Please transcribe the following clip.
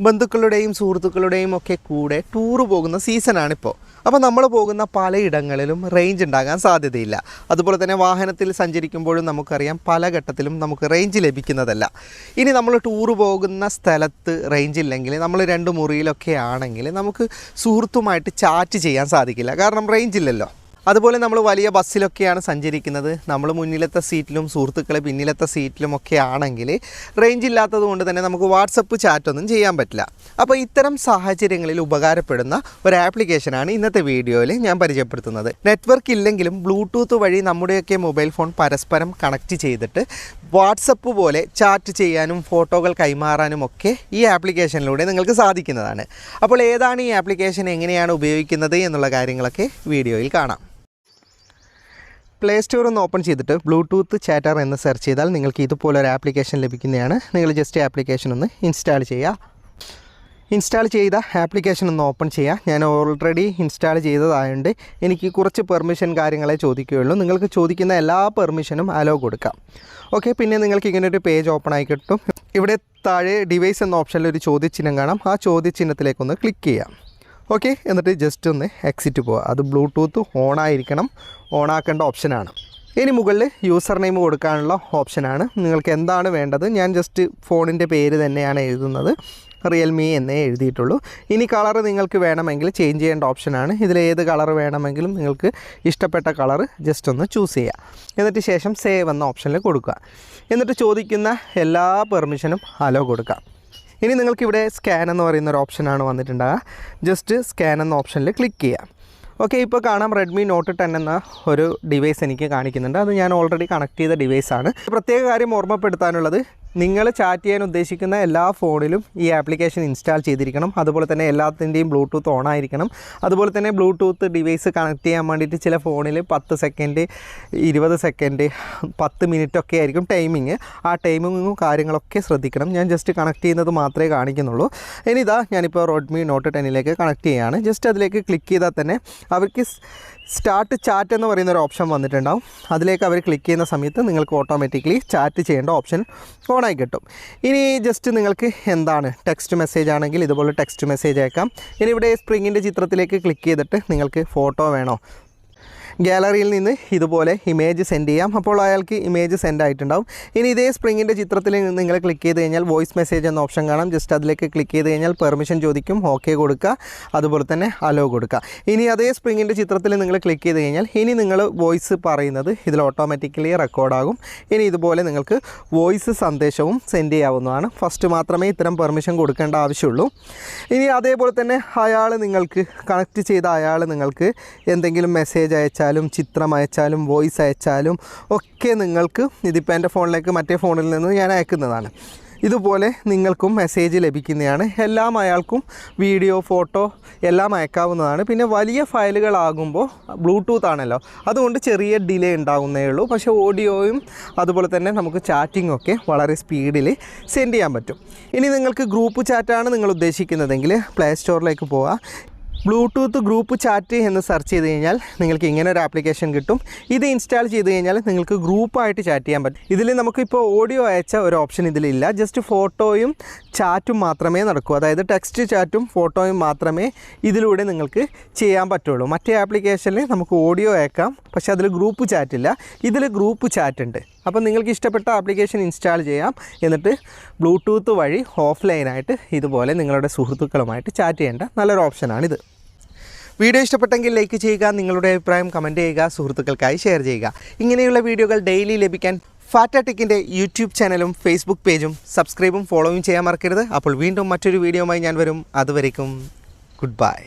ബന്ധുക്കളുടെയും സുഹൃത്തുക്കളുടെയും ഒക്കെ കൂടെ ടൂറ് പോകുന്ന സീസണാണിപ്പോൾ അപ്പോൾ നമ്മൾ പോകുന്ന പലയിടങ്ങളിലും റേഞ്ച് ഉണ്ടാകാൻ സാധ്യതയില്ല. അതുപോലെ തന്നെ വാഹനത്തിൽ സഞ്ചരിക്കുമ്പോഴും നമുക്കറിയാം പല ഘട്ടത്തിലും നമുക്ക് റേഞ്ച് ലഭിക്കുന്നതല്ല. ഇനി നമ്മൾ ടൂറ് പോകുന്ന സ്ഥലത്ത് റേഞ്ച് ഇല്ലെങ്കിൽ നമ്മൾ രണ്ട് മുറിയിലൊക്കെ ആണെങ്കിൽ നമുക്ക് സുഹൃത്തുമായിട്ട് ചാറ്റ് ചെയ്യാൻ സാധിക്കില്ല. കാരണം റേഞ്ച് ഇല്ലല്ലോ. അതുപോലെ നമ്മൾ വലിയ ബസ്സിലൊക്കെയാണ് സഞ്ചരിക്കുന്നത്. നമ്മൾ മുന്നിലത്തെ സീറ്റിലും സുഹൃത്തുക്കളെ പിന്നിലത്തെ സീറ്റിലും ഒക്കെ ആണെങ്കിൽ റേഞ്ച് ഇല്ലാത്തത് കൊണ്ട് തന്നെ നമുക്ക് വാട്സപ്പ് ചാറ്റൊന്നും ചെയ്യാൻ പറ്റില്ല. അപ്പോൾ ഇത്തരം സാഹചര്യങ്ങളിൽ ഉപകാരപ്പെടുന്ന ഒരു ആപ്ലിക്കേഷനാണ് ഇന്നത്തെ വീഡിയോയിൽ ഞാൻ പരിചയപ്പെടുത്തുന്നത്. നെറ്റ്വർക്ക് ഇല്ലെങ്കിലും ബ്ലൂടൂത്ത് വഴി നമ്മുടെയൊക്കെ മൊബൈൽ ഫോൺ പരസ്പരം കണക്ട് ചെയ്തിട്ട് വാട്സപ്പ് പോലെ ചാറ്റ് ചെയ്യാനും ഫോട്ടോകൾ കൈമാറാനും ഒക്കെ ഈ ആപ്ലിക്കേഷനിലൂടെ നിങ്ങൾക്ക് സാധിക്കുന്നതാണ്. അപ്പോൾ ഏതാണ് ഈ ആപ്ലിക്കേഷൻ എങ്ങനെയാണ് ഉപയോഗിക്കുന്നത് എന്നുള്ള കാര്യങ്ങളൊക്കെ വീഡിയോയിൽ കാണാം. പ്ലേ സ്റ്റോർ ഒന്ന് ഓപ്പൺ ചെയ്തിട്ട് ബ്ലൂടൂത്ത് ചാറ്റർ എന്ന് സെർച്ച് ചെയ്താൽ നിങ്ങൾക്ക് ഇതുപോലെ ഒരു ആപ്ലിക്കേഷൻ ലഭിക്കുന്നതാണ്. നിങ്ങൾ ജസ്റ്റ് ആപ്ലിക്കേഷൻ ഒന്ന് ഇൻസ്റ്റാൾ ചെയ്യുക. ഇൻസ്റ്റാൾ ചെയ്ത ആപ്ലിക്കേഷൻ ഒന്ന് ഓപ്പൺ ചെയ്യുക. ഞാൻ ഓൾറെഡി ഇൻസ്റ്റാൾ ചെയ്തതായതുകൊണ്ട് എനിക്ക് കുറച്ച് പെർമിഷൻ കാര്യങ്ങളെ ചോദിക്കുകയുള്ളൂ. നിങ്ങൾക്ക് ചോദിക്കുന്ന എല്ലാ പെർമിഷനും അലോ കൊടുക്കാം. ഓക്കെ പിന്നെ നിങ്ങൾക്ക് ഇങ്ങനെ ഒരു പേജ് ഓപ്പൺ ആയി കിട്ടും. ഇവിടെ താഴെ ഡിവൈസ് എന്ന ഓപ്ഷനിൽ ഒരു ചോദ്യചിഹ്നം കാണാം. ആ ചോദ്യചിഹ്നത്തിലേക്കൊന്ന് ക്ലിക്ക് ചെയ്യാം. ഓക്കെ എന്നിട്ട് ജസ്റ്റ് ഒന്ന് എക്സിറ്റ് പോവുക അത് ബ്ലൂടൂത്ത് ഓൺ ആയിരിക്കണം ഓൺ ആക്കേണ്ട ഓപ്ഷനാണ് ഇനി മുകളിൽ യൂസർ നെയിം കൊടുക്കാനുള്ള ഓപ്ഷനാണ് നിങ്ങൾക്ക് എന്താണ് വേണ്ടത്? ഞാൻ ജസ്റ്റ് ഫോണിന്റെ പേര് തന്നെയാണ് എഴുതുന്നത്. റിയൽമി എന്നേ എഴുതിയിട്ടുള്ളൂ. ഇനി കളർ നിങ്ങൾക്ക് വേണമെങ്കിൽ ചേഞ്ച് ചെയ്യേണ്ട ഓപ്ഷനാണ് ഇതിൽ ഏത് കളർ വേണമെങ്കിലും നിങ്ങൾക്ക് ഇഷ്ടപ്പെട്ട കളർ ജസ്റ്റ് ഒന്ന് ചൂസ് ചെയ്യുക എന്നിട്ട് ശേഷം സേവ് എന്ന ഓപ്ഷനിൽ കൊടുക്കുക. എന്നിട്ട് ചോദിക്കുന്ന എല്ലാ പെർമിഷനും അലോ കൊടുക്കുക ഇനി നിങ്ങൾക്കിവിടെ സ്കാൻ എന്ന് പറയുന്ന ഒരു ഓപ്ഷനാണ് വന്നിട്ടുണ്ടാകുക ജസ്റ്റ് സ്കാൻ എന്ന ഓപ്ഷനിൽ ക്ലിക്ക് ചെയ്യുക. ഓക്കെ ഇപ്പോൾ കാണാം റെഡ്മി നോട്ട് ടെൻ എന്ന ഒരു ഡിവൈസ് എനിക്ക് കാണിക്കുന്നുണ്ട്. അത് ഞാൻ ഓൾറെഡി കണക്ട് ചെയ്ത ഡിവൈസാണ് പ്രത്യേക കാര്യം ഓർമ്മപ്പെടുത്താനുള്ളത് നിങ്ങൾ ചാറ്റ് ചെയ്യാൻ ഉദ്ദേശിക്കുന്ന എല്ലാ ഫോണിലും ഈ ആപ്ലിക്കേഷൻ ഇൻസ്റ്റാൾ ചെയ്തിരിക്കണം. അതുപോലെ തന്നെ എല്ലാത്തിന്റെയും ബ്ലൂടൂത്ത് ഓൺ ആയിരിക്കണം. അതുപോലെ തന്നെ ബ്ലൂടൂത്ത് ഡിവൈസ് കണക്ട് ചെയ്യാൻ വേണ്ടിയിട്ട് ചില ഫോണിൽ പത്ത് സെക്കൻഡ് ഇരുപത് സെക്കൻഡ് പത്ത് മിനിറ്റ് ഒക്കെ ആയിരിക്കും ടൈമിങ് ആ ടൈമിങ്ങും കാര്യങ്ങളൊക്കെ ശ്രദ്ധിക്കണം. ഞാൻ ജസ്റ്റ് കണക്ട് ചെയ്യുന്നത് മാത്രമേ കാണിക്കുന്നുള്ളൂ. ഇനി ഇതാ ഞാനിപ്പോൾ റോഡ്മി നോട്ട് ടെന്നിലേക്ക് കണക്ട് ചെയ്യുകയാണ് ജസ്റ്റ് അതിലേക്ക് ക്ലിക്ക് ചെയ്താൽ തന്നെ അവർക്ക് സ്റ്റാർട്ട് ചാറ്റ് എന്ന് പറയുന്ന ഒരു ഓപ്ഷൻ വന്നിട്ടുണ്ടാവും. അതിലേക്ക് അവർ ക്ലിക്ക് ചെയ്യുന്ന സമയത്ത് നിങ്ങൾക്ക് ഓട്ടോമാറ്റിക്കലി ചാറ്റ് ചെയ്യേണ്ട ഓപ്ഷൻ ഓണായി കിട്ടും. ഇനി ജസ്റ്റ് നിങ്ങൾക്ക് എന്താണ്? ടെക്സ്റ്റ് മെസ്സേജ് ആണെങ്കിൽ ഇതുപോലെ ടെക്സ്റ്റ് മെസ്സേജ് അയക്കാം. ഇനി ഇവിടെ സ്പ്രിങ്ങിന്റെ ചിത്രത്തിലേക്ക് ക്ലിക്ക് ചെയ്തിട്ട് നിങ്ങൾക്ക് ഫോട്ടോ വേണോ? ഗാലറിയിൽ നിന്ന് ഇതുപോലെ ഇമേജ് സെൻഡ് ചെയ്യാം. അപ്പോൾ അയാൾക്ക് ഇമേജ് സെൻഡ് ആയിട്ടുണ്ടാവും. ഇനി ഇതേ സ്പ്രിങ്ങിന്റെ ചിത്രത്തിൽ നിങ്ങൾ ക്ലിക്ക് ചെയ്ത് കഴിഞ്ഞാൽ വോയിസ് മെസ്സേജ് എന്ന ഓപ്ഷൻ കാണാം. ജസ്റ്റ് അതിലേക്ക് ക്ലിക്ക് ചെയ്ത് കഴിഞ്ഞാൽ പെർമിഷൻ ചോദിക്കും. ഓക്കെ കൊടുക്കുക. അതുപോലെ തന്നെ അലോ കൊടുക്കുക. ഇനി അതേ സ്പ്രിങ്ങിന്റെ ചിത്രത്തിൽ നിങ്ങൾ ക്ലിക്ക് ചെയ്ത് കഴിഞ്ഞാൽ ഇനി നിങ്ങൾ വോയിസ് പറയുന്നത് ഇതിൽ ഓട്ടോമാറ്റിക്കലി റെക്കോർഡാകും. ഇനി ഇതുപോലെ നിങ്ങൾക്ക് വോയിസ് സന്ദേശവും സെൻഡ് ചെയ്യാവുന്നതാണ്. ഫസ്റ്റ് മാത്രമേ ഇത്തരം പെർമിഷൻ കൊടുക്കേണ്ട ആവശ്യമുള്ളൂ. ഇനി അതേപോലെ തന്നെ അയാൾ നിങ്ങൾക്ക് കണക്ട് ചെയ്ത അയാൾ നിങ്ങൾക്ക് എന്തെങ്കിലും മെസ്സേജ് അയച്ചാലും ചിത്രം അയച്ചാലും വോയിസ് അയച്ചാലും ഒക്കെ നിങ്ങൾക്ക് ഇതിപ്പോൾ എന്റെ ഫോണിലേക്ക് മറ്റേ ഫോണിൽ നിന്ന് ഞാൻ അയക്കുന്നതാണ്. ഇതുപോലെ നിങ്ങൾക്കും മെസ്സേജ് ലഭിക്കുന്നതാണ്. എല്ലാം അയാൾക്കും വീഡിയോ ഫോട്ടോ എല്ലാം അയക്കാവുന്നതാണ്. പിന്നെ വലിയ ഫയലുകളാകുമ്പോൾ ബ്ലൂടൂത്ത് ആണല്ലോ. അതുകൊണ്ട് ചെറിയ ഡിലേ ഉണ്ടാകുന്നേ ഉള്ളൂ. പക്ഷേ ഓഡിയോയും അതുപോലെ തന്നെ നമുക്ക് ചാറ്റിംഗ് ഒക്കെ വളരെ സ്പീഡിൽ സെൻഡ് ചെയ്യാൻ പറ്റും. ഇനി നിങ്ങൾക്ക് ഗ്രൂപ്പ് ചാറ്റാണ് നിങ്ങൾ ഉദ്ദേശിക്കുന്നതെങ്കിൽ പ്ലേ സ്റ്റോറിലേക്ക് പോവുക ബ്ലൂടൂത്ത് ഗ്രൂപ്പ് ചാറ്റ് എന്ന് സെർച്ച് ചെയ്ത് കഴിഞ്ഞാൽ നിങ്ങൾക്ക് ഇങ്ങനെ ഒരു ആപ്ലിക്കേഷൻ കിട്ടും. ഇത് ഇൻസ്റ്റാൾ ചെയ്ത് കഴിഞ്ഞാൽ നിങ്ങൾക്ക് ഗ്രൂപ്പായിട്ട് ചാറ്റ് ചെയ്യാൻ പറ്റും. ഇതിൽ നമുക്കിപ്പോൾ ഓഡിയോ അയച്ച ഒരു ഓപ്ഷൻ ഇതിലില്ല. ജസ്റ്റ് ഫോട്ടോയും ചാറ്റും മാത്രമേ നടക്കൂ. അതായത് ടെക്സ്റ്റ് ചാറ്റും ഫോട്ടോയും മാത്രമേ ഇതിലൂടെ നിങ്ങൾക്ക് ചെയ്യാൻ പറ്റുള്ളൂ. മറ്റേ ആപ്ലിക്കേഷനിൽ നമുക്ക് ഓഡിയോ അയക്കാം. പക്ഷേ അതിൽ ഗ്രൂപ്പ് ചാറ്റ് ഇല്ല. ഇതിൽ ഗ്രൂപ്പ് ചാറ്റ് ഉണ്ട്. അപ്പോൾ നിങ്ങൾക്ക് ഇഷ്ടപ്പെട്ട ആപ്ലിക്കേഷൻ ഇൻസ്റ്റാൾ ചെയ്യാം. എന്നിട്ട് ബ്ലൂടൂത്ത് വഴി ഓഫ്ലൈനായിട്ട് ഇതുപോലെ നിങ്ങളുടെ സുഹൃത്തുക്കളുമായിട്ട് ചാറ്റ് ചെയ്യേണ്ട നല്ലൊരു ഓപ്ഷനാണിത് വീഡിയോ ഇഷ്ടപ്പെട്ടെങ്കിൽ ലൈക്ക് ചെയ്യുക നിങ്ങളുടെ അഭിപ്രായം കമന്റ് ചെയ്യുക സുഹൃത്തുക്കൾക്കായി ഷെയർ ചെയ്യുക. ഇങ്ങനെയുള്ള വീഡിയോകൾ ഡെയിലി ലഭിക്കാൻ ഫാറ്റ ടെക്കിന്റെ യൂട്യൂബ് ചാനലും ഫേസ്ബുക്ക് പേജും സബ്സ്ക്രൈബും ഫോളോയും ചെയ്യാൻ മറക്കരുത്. അപ്പോൾ വീണ്ടും മറ്റൊരു വീഡിയോയുമായി ഞാൻ വരും. അതുവരേക്കും ഗുഡ് ബൈ